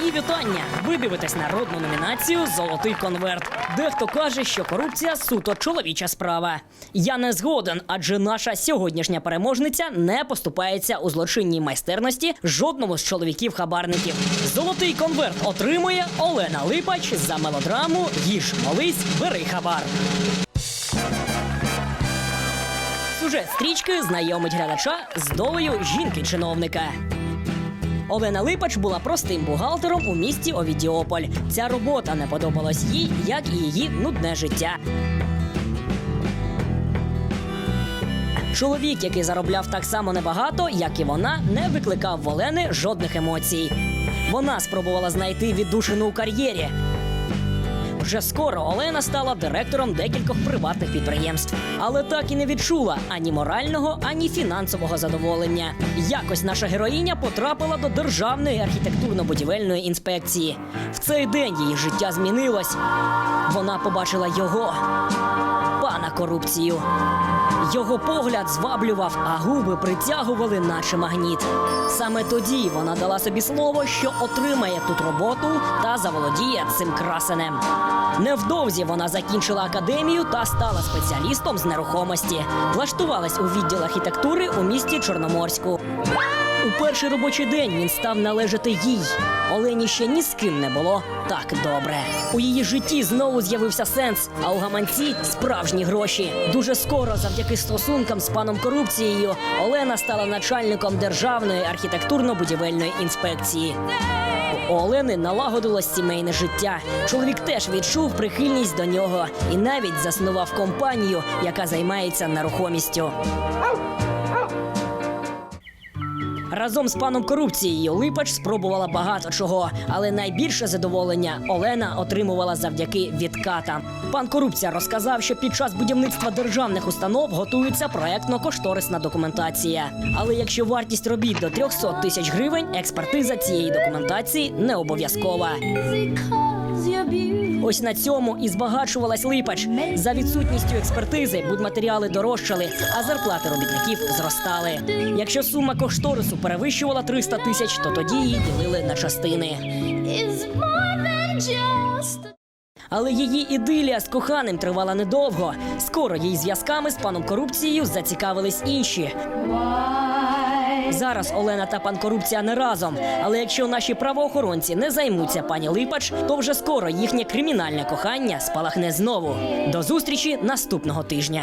вітання! Ви дивитесь народну номінацію Золотий конверт. Дехто каже, що корупція суто чоловіча справа. Я не згоден, адже наша сьогоднішня переможниця не поступається у злочинній майстерності жодному з чоловіків-хабарників. Золотий конверт отримує Олена Липач за мелодраму Їж молись, бери хабар. Сюжет стрічки знайомить глядача з долею жінки-чиновника. Олена Липач була простим бухгалтером у місті Овідіополь. Ця робота не подобалась їй, як і її нудне життя. Чоловік, який заробляв так само небагато, як і вона, не викликав в Олени жодних емоцій. Вона спробувала знайти віддушину у кар'єрі. Вже скоро Олена стала директором декількох приватних підприємств, але так і не відчула ані морального, ані фінансового задоволення. Якось наша героїня потрапила до державної архітектурно-будівельної інспекції. В цей день її життя змінилось. Вона побачила його пана корупцію. Його погляд зваблював, а губи притягували, наче магніт. Саме тоді вона дала собі слово, що отримає тут роботу та заволодіє цим красенем. Невдовзі вона закінчила академію та стала спеціалістом з нерухомості. Влаштувалась у відділ архітектури у місті Чорноморську. У перший робочий день він став належати їй. Олені ще ні з ким не було так добре. У її житті знову з'явився сенс, а у гаманці справжні гроші. Дуже скоро, завдяки стосункам з паном корупцією, Олена стала начальником державної архітектурно-будівельної інспекції. У Олени налагодилось сімейне життя. Чоловік теж відчув прихильність до нього і навіть заснував компанію, яка займається нерухомістю. Разом з паном корупцією Липач спробувала багато чого, але найбільше задоволення Олена отримувала завдяки відкатам. Пан корупція розказав, що під час будівництва державних установ готується проектно-кошторисна документація. Але якщо вартість робіт до 300 тисяч гривень, експертиза цієї документації не обов'язкова. Ось на цьому і збагачувалась Липач. За відсутністю експертизи будматеріали дорожчали, а зарплати робітників зростали. Якщо сума кошторису перевищувала 300 тисяч, то тоді її ділили на частини. Але її ідилія з коханим тривала недовго. Скоро її зв'язками з паном корупцією зацікавились інші. Зараз Олена та пан корупція не разом. Але якщо наші правоохоронці не займуться пані Липач, то вже скоро їхнє кримінальне кохання спалахне знову. До зустрічі наступного тижня.